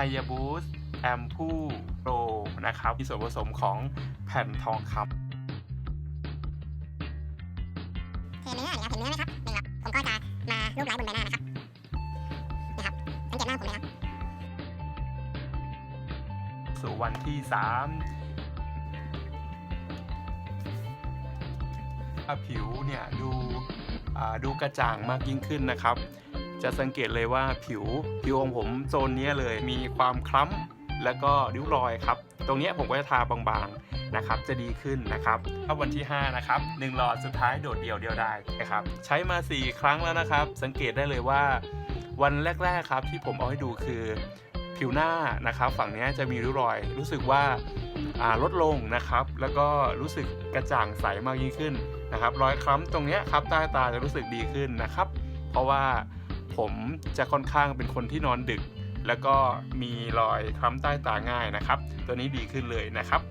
ไฮยาบูสแอมพูโรนะครับมีส่วนผสมของแผ่นทองคำเทเนื้อนะครับเห็นเนื้อไหมครับหนึ่งครับผมก็จะมารูปไล้บนใบหน้านะครับนะครับสังเกตหน้าผมนะครับสู่วันที่3ผิวเนี่ยดูอ่าดูกระจ่างมากยิ่งขึ้นนะครับ จะสังเกตเลยว่าผิวผิวของผมโซนเนี้ยเลยมีความคล้ำแล้วก็ริ้วรอยครับ ตรงเนี้ยผมก็จะทาบางๆนะครับจะดีขึ้นนะครับถ้าวันที่ 5 นะครับหนึ่งหลอดสุดท้ายโดดเดี่ยวเดียวได้นะครับใช้มา 4 ครั้งแล้วนะครับ สังเกตได้เลยว่าวันแรก ๆครับที่ผมเอาให้ดูคือผิวหน้านะครับฝั่งเนี้ยจะมีริ้วรอย รู้สึกว่าอ่าลดลงนะครับ แล้วก็รู้สึกกระจ่างใสมากยิ่งขึ้นนะครับ รอยคล้ำตรงเนี้ยครับใต้ตาจะรู้สึกดีขึ้นนะครับ เพราะว่า ผมจะค่อนข้างเป็นคนที่นอนดึก แล้วก็มีรอยคล้ำใต้ตาง่ายนะครับ ตัวนี้ดีขึ้นเลยนะครับ